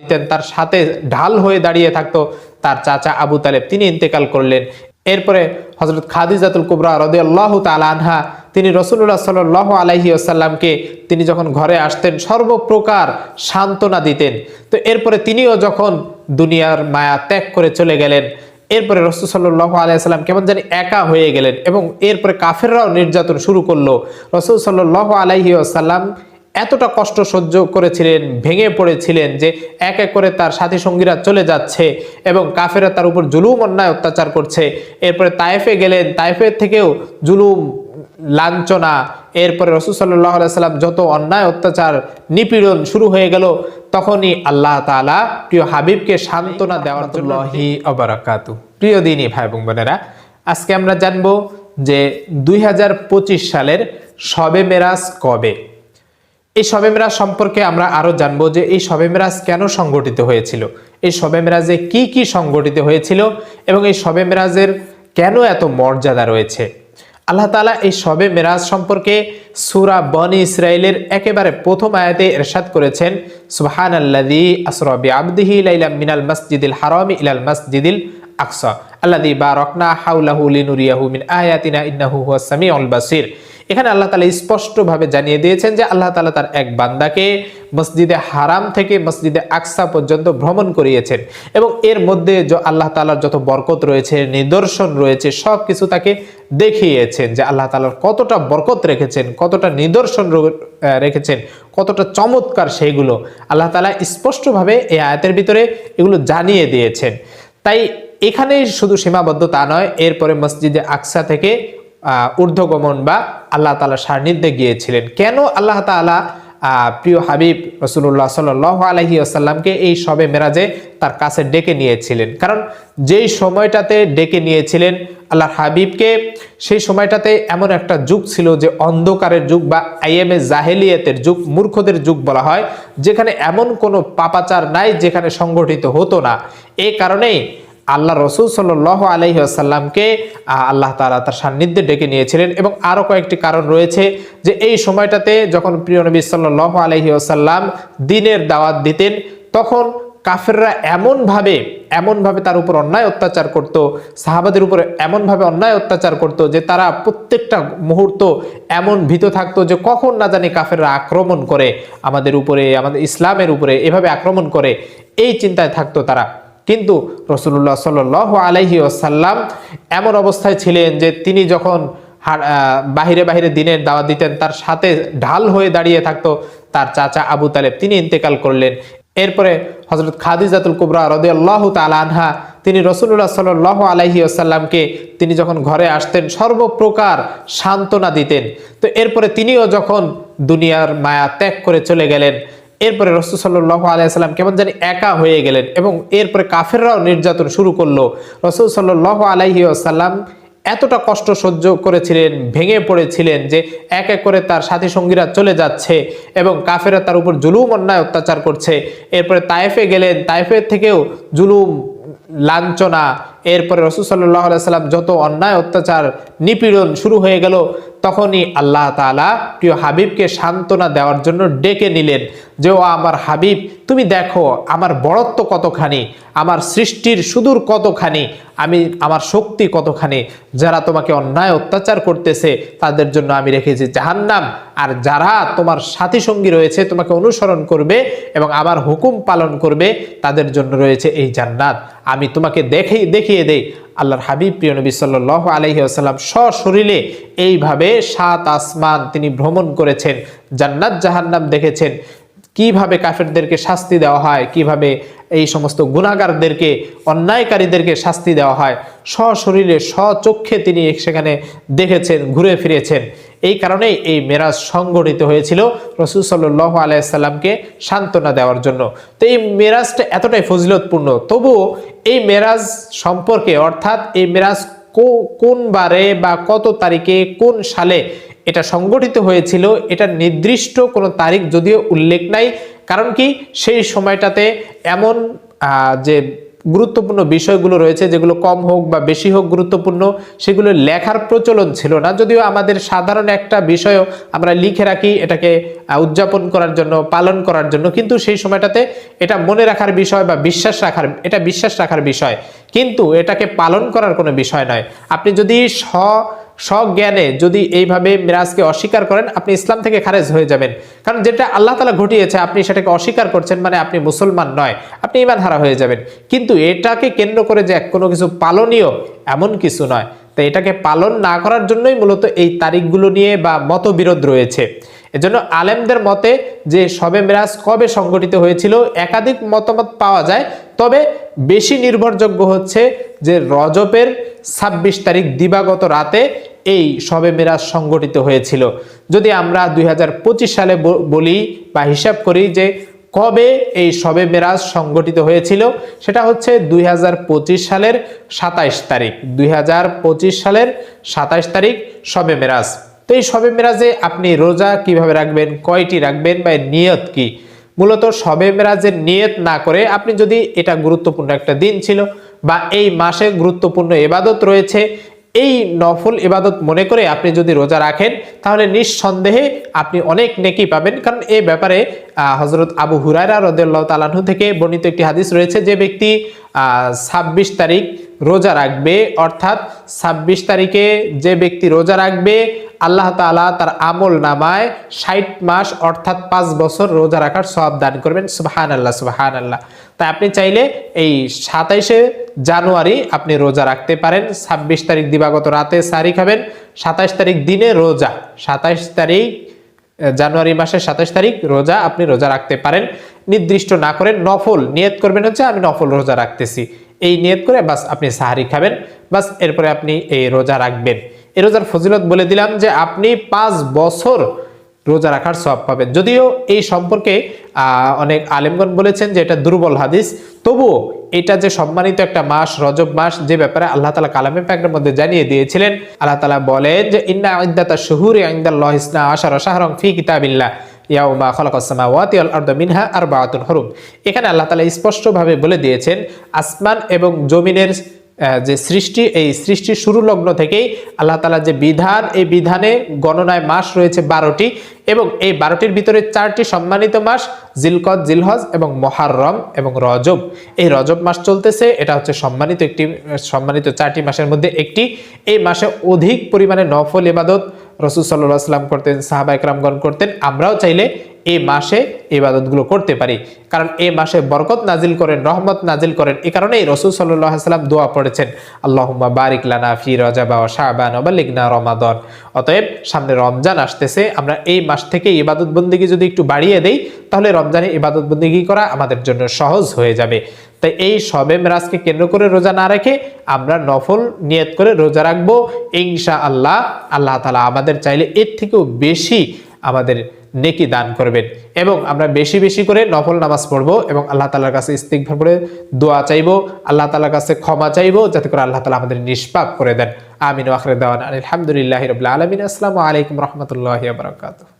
দিতেন, তার সাথে ঢাল হয়ে দাঁড়িয়ে থাকতো তার চাচা আবু তালেব। তিনি ইন্তেকাল করলেন। এরপরে হজরত খাদিজাতুল কুবরা রদে আল্লাহ আনহা, তিনি রসুল্লাহ সাল আলাইহি আসাল্লামকে তিনি যখন ঘরে আসতেন, সর্বপ্রকার সান্ত্বনা দিতেন। তো এরপরে তিনিও যখন দুনিয়ার মায়া ত্যাগ করে চলে গেলেন, এরপরে রসুল সাল্লাহ আলাইসাল্লাম কেমন জানি একা হয়ে গেলেন এবং এরপরে কাফেররাও নির্যাতন শুরু করল। রসুল সাল্লাহ আলাইহি আসাল্লাম এতটা কষ্ট সহ্য করেছিলেন ভেঙে পড়েছিলেন যে এক এক করে তার সাথী সঙ্গীরা চলে যাচ্ছে এবং কাফেরা তার উপর জুলুম অন্যায় অত্যাচার করছে। এরপরে তায়েফে গেলেন তায়েফের থেকেও জুলুম লাঞ্ছনা। এরপরে রসুল সাল্লাহ সাল্লাম যত অন্যায় অত্যাচার নিপীড়ন শুরু হয়ে গেল তখনই আল্লাহ তালা প্রিয় হাবিবকে সান্ত্বনা দেওয়ার জন্য হি অবরাকাতু প্রিয় দিনী ভাই বোন বোনেরা আজকে আমরা জানব যে দুই হাজার পঁচিশ সালের সবে মেরাজ কবে? এই শবে মেরাজ সম্পর্কে আমরা আরও জানব যে এই শবে মেরাজ কেন সংগঠিত হয়েছিল? এই শবে মেরাজে কি কি সংগঠিত হয়েছিল এবং এই শবে মেরাজের কেন এত মর্যাদা রয়েছে? আল্লাহ তালা এই শবে মেরাজ সম্পর্কে সুরা বনি ইসরায়েলের একেবারে প্রথম আয়াতে এরশাদ করেছেন সুবহান আল্লাদি আসরবি আবদিহি লাইলাম মিনাল মসজিদিল হারামি ইলাল মসজিদিল আকসা আল্লাদি বা রকনা হাউলাহু লিনুরিয়াহু মিন আয়াতিনা ইন্নাহু হুয়াস সামিউল বাসির। এখানে আল্লাহ তালা স্পষ্টভাবে জানিয়ে দিয়েছেন যে আল্লাহ তালা তার এক বান্দাকে মসজিদে হারাম থেকে মসজিদে আকসা পর্যন্ত ভ্রমণ করিয়েছেন এবং এর মধ্যে যে আল্লাহ তালার যত বরকত রয়েছে, নিদর্শন রয়েছে সব কিছু তাকে দেখিয়েছেন যে আল্লাহ তালার কতটা বরকত রেখেছেন, কতটা নিদর্শন রেখেছেন, কতটা চমৎকার সেইগুলো আল্লাহ তালা স্পষ্টভাবে এই আয়াতের ভিতরে এগুলো জানিয়ে দিয়েছেন। তাই এখানেই শুধু সীমাবদ্ধ তা নয়, এরপরে মসজিদে আকসা থেকে ঊর্ধ্বগমন বা আল্লাহ তালা সান্নিধ্যে গিয়েছিলেন। কেন আল্লাহ তালা প্রিয় হাবিব রসুল্লাহ সাল আলহি আসাল্লামকে এই সবে মেরাজে তার কাছে ডেকে নিয়েছিলেন? কারণ যেই সময়টাতে ডেকে নিয়েছিলেন আল্লাহ হাবিবকে, সেই সময়টাতে এমন একটা যুগ ছিল যে অন্ধকারের যুগ বা আইএমএ জাহেলিয়াতের যুগ, মূর্খদের যুগ বলা হয়, যেখানে এমন কোনো পাপাচার নাই, যেখানে সংগঠিত হতো না। এই কারণেই আল্লাহ রসুল সাল আলহি আসাল্লামকে আল্লাহ তালা তার সান্নিধ্যে ডেকে নিয়েছিলেন এবং আরও কয়েকটি কারণ রয়েছে যে এই সময়টাতে যখন প্রিয় নবী সাল আলহি আসাল্লাম দিনের দাওয়াত দিতেন, তখন কাফেররা এমনভাবে এমনভাবে তার উপর অন্যায় অত্যাচার করত, সাহাবাদের উপর এমনভাবে অন্যায় অত্যাচার করত যে তারা প্রত্যেকটা মুহূর্ত এমন ভীত থাকতো যে কখন না জানি কাফেররা আক্রমণ করে আমাদের উপরে, আমাদের ইসলামের উপরে এভাবে আক্রমণ করে। এই চিন্তায় থাকতো তারা। কিন্তু রসুল্লাহ সাল আলহি আসাল্লাম এমন অবস্থায় ছিলেন যে তিনি যখন বাহিরে বাহিরে দিনের দাওয়াত দিতেন, তার সাথে ঢাল হয়ে দাঁড়িয়ে থাকতো তার চাচা আবু তালেব। তিনি ইন্তেকাল করলেন। এরপরে হজরত খাদিজাতুল কুবরা রদে আল্লাহ আনহা তিনি রসুল্লাহ সাল আলহি আসাল্লামকে তিনি যখন ঘরে আসতেন, সর্বপ্রকার সান্ত্বনা দিতেন। তো এরপরে তিনিও যখন দুনিয়ার মায়া ত্যাগ করে চলে গেলেন এরপরে রসুল সাল্লাহ আলাইসাল্লাম কেমন জানি একা হয়ে গেলেন এবং এরপরে কাফেররাও নির্যাতন শুরু করল। রসুল সাল্লাহ আলাইহি আসাল্লাম এতটা কষ্ট সহ্য করেছিলেন, ভেঙে পড়েছিলেন যে এক এক করে তার সাথী সঙ্গীরা চলে যাচ্ছে এবং কাফেরা তার উপর জুলুম, অন্যায় অত্যাচার করছে। এরপরে তায়েফে গেলেন, তায়েফের থেকেও জুলুম, লাঞ্ছনা এরপরে রসুল সাল্লাহ সাল্লাম যত অন্যায়, অত্যাচার, নিপীড়ন শুরু হয়ে গেল, তখনই আল্লাহ তালা প্রিয় হাবিবকে সান্ত্বনা দেওয়ার জন্য ডেকে নিলেন যে, ও আমার হাবিব, তুমি দেখো আমার বড়ত্ব কতখানি, আমার সৃষ্টির সুদূর কতখানি, আমি, আমার শক্তি কতখানি। যারা তোমাকে অন্যায়, অত্যাচার করতেছে, তাদের জন্য আমি রেখেছি জাহান্নাম। আর যারা তোমার সাথী সঙ্গী রয়েছে, তোমাকে অনুসরণ করবে এবং আমার হুকুম পালন করবে, তাদের জন্য রয়েছে এই জান্নাত। আমি তোমাকে দেখে দেখিয়ে দেয় আল্লাহর হাবিব প্রিয় নবী সাল্লাহ আলহি আসাল্লাম সশরীরে এইভাবে সাত আসমান তিনি ভ্রমণ করেছেন, জান্নাত জাহান্নাম দেখেছেন। কীভাবে কাফেরদেরকে শাস্তি দেওয়া হয়, কীভাবে এই সমস্ত গুণাগারদেরকে অন্যায়কারীদেরকে শাস্তি দেওয়া হয়, সশরীরে স্বচক্ষে তিনি সেখানে দেখেছেন, ঘুরে ফিরেছেন। এই কারণেই এই মেরাজ সংগঠিত হয়েছিল রসুল সাল্লাহ আলাইসাল্লামকে সান্ত্বনা দেওয়ার জন্য। তো এই মেরাজটা এতটাই ফজিলতপূর্ণ, তবুও এই মেরাজ সম্পর্কে অর্থাৎ এই মেরাজ কোন বারে বা কত তারিখে কোন সালে এটা সংগঠিত হয়েছিল, এটা নির্দিষ্ট কোনো তারিখ যদিও উল্লেখ নাই। কারণ কি সেই সময়টাতে এমন যে গুরুত্বপূর্ণ বিষয়গুলো রয়েছে, যেগুলো কম হোক বা বেশি হোক গুরুত্বপূর্ণ সেগুলো লেখার প্রচলন ছিল না। যদিও আমাদের সাধারণ একটা বিষয়ও আমরা লিখে রাখি, এটাকে উদযাপন করার জন্য, পালন করার জন্য, কিন্তু সেই সময়টাতে এটা মনে রাখার বিষয় বা বিশ্বাস রাখার, এটা বিশ্বাস রাখার বিষয়। কিন্তু এটাকে পালন করার কোনো বিষয় নয়। আপনি যদি স্ব স্বজ্ঞানে যদি এইভাবে মিরাজকে অস্বীকার করেন, আপনি ইসলাম থেকে খারেজ হয়ে যাবেন। কারণ যেটা আল্লাহ তালা ঘটিয়েছে, আপনি সেটাকে অস্বীকার করছেন মানে আপনি মুসলমান নয়, আপনি ইমান হারা হয়ে যাবেন। কিন্তু এটাকে কেন্দ্র করে যে কোনো কিছু পালনীয় এমন কিছু নয়। তো এটাকে পালন না করার জন্যই মূলত এই তারিখগুলো নিয়ে বা মতবিরোধ রয়েছে। এজন্য আলেমদের মতে যে সবে মেরাজ কবে সংগঠিত হয়েছিল, একাধিক মতামত পাওয়া যায়। তবে বেশি নির্ভরযোগ্য হচ্ছে যে রজবের ছাব্বিশ তারিখ দিবাগত রাতে এই শবে মেরাজ সংগঠিত হয়েছিল। যদি আমরা দুই হাজার পঁচিশ সালে বলি বা হিসাব করি যে কবে এই শবে মেরাজ সংগঠিত হয়েছিল, সেটা হচ্ছে দুই হাজার পঁচিশ সালের সাতাইশ তারিখ। দুই হাজার পঁচিশ সালের সাতাইশ তারিখ শবে মেরাজ। তো এই শবে মেরাজে আপনি রোজা কীভাবে রাখবেন, কয়টি রাখবেন বা নিয়ত কি? মূলত শবে মেরাজের নিয়ত না করে আপনি যদি এটা গুরুত্বপূর্ণ একটা দিন ছিল বা এই মাসে গুরুত্বপূর্ণ এবাদত রয়েছে, এই নফল এবাদত মনে করে আপনি যদি রোজা রাখেন, তাহলে নিঃসন্দেহে আপনি অনেক নেকি পাবেন। কারণ এ ব্যাপারে হজরত আবু হুরায়রা রদুল্লাহ তালাহু থেকে বর্ণিত একটি হাদিস রয়েছে যে ব্যক্তি ছাব্বিশ তারিখ রোজা রাখবে, অর্থাৎ ছাব্বিশ তারিখে যে ব্যক্তি রোজা রাখবে আল্লাহ তাআলা তার আমল নামায় ষাট মাস অর্থাৎ পাঁচ বছর রোজা রাখার সব দান করবেন। সুবাহান আল্লাহ সুবাহান আল্লাহ তাই আপনি চাইলে এই সাতাইশে জানুয়ারি আপনি রোজা রাখতে পারেন। ছাব্বিশ তারিখ দিবাগত রাতে সারি খাবেন। সাতাইশ তারিখ দিনে রোজা। সাতাইশ তারিখ জানুয়ারি মাসের সাতাশ তারিখ রোজা আপনি রোজা রাখতে পারেন। নির্দিষ্ট না করে নফল নিয়ত করবেন হচ্ছে, আমি নফল রোজা রাখতেছি। এই নিয়ত করে বাস আপনি সাহারি খাবেন। বাস এরপরে আপনি এই রোজা রাখবেন। এই রোজার ফজিলত বলে দিলাম যে আপনি পাঁচ বছর রোজা রাখার সব পাবেন। যদিও এই সম্পর্কে অনেক আলেমগণ বলেছেন যে এটা দুর্বল হাদিস। তবুও এটা যে সম্মানিত একটা মাস, রজব মাস, যে ব্যাপারে আল্লাহ তালা কালামে প্যাকের মধ্যে জানিয়ে দিয়েছিলেন, আল্লাহ তালা বলেন যে, ইন্না ইদ্দাতা শুহুরি ইনদাল্লাহ ইসনা আশার শাহরং ফি কিতাবিল্লাহ। ইয়াউমা খালাকাস সামাওয়াতি ওয়াল আরদা মিনহা আরবাআতুন হুরুম। এখানে আল্লাহ তাআলা স্পষ্টভাবে বলে দিয়েছেন, আসমান এবং জমিনের যে সৃষ্টি, এই সৃষ্টির শুরু লগ্ন থেকেই আল্লাহ তালা যে বিধান, এই বিধানে গণনায় মাস রয়েছে বারোটি এবং এই বারোটির ভিতরে চারটি সম্মানিত মাস জিলকদ, জিলহজ এবং মহারম এবং রজব। এই রজব মাস চলতেছে, এটা হচ্ছে সম্মানিত একটি, সম্মানিত চারটি মাসের মধ্যে একটি। এই মাসে অধিক পরিমাণে নফল ইবাদত রসুল সাল্লাহ সাল্লাম করতেন, সাহাবা একরামগণ করতেন। আমরাও চাইলে এই মাসে ইবাদতগুলো করতে পারি। কারণ এই মাসে বরকত নাজিল করেন, রহমত নাজিল করেন। এই কারণেই রসুল সাল্লাহ সাল্লাম দোয়া পড়েছেন, আল্লাহুম্মা বারিক লানা ফি রজাবা ও শাহবান ওবালিগনা রমাদন। অতএব সামনে রমজান আসতেছে, আমরা এই মাস থেকে ইবাদত বন্দিগি যদি একটু বাড়িয়ে দেই, তাহলে রমজানে ইবাদত বন্দিগি করা আমাদের জন্য সহজ হয়ে যাবে। তাই এই সবে মেরাজকে কেন্দ্র করে রোজা না রেখে আমরা নফল নিয়ত করে রোজা রাখব। ইনশা আল্লাহ আল্লাহ তালা আমাদের চাইলে এর থেকেও বেশি আমাদের নেকি দান করবেন এবং আমরা বেশি বেশি করে নফল নামাজ পড়ব এবং আল্লাহ তালার কাছে ইস্তিকভার করে দোয়া চাইব। আল্লাহ তালার কাছে ক্ষমা চাইব যাতে করে আল্লাহ তালা আমাদের নিষ্পাপ করে দেন। আমিন আখরে দেওয়ান আলহামদুলিল্লাহ রবিল্লা আলমিন। আসসালামু আলাইকুম রহমতুল্লাহ বারকাতুহ।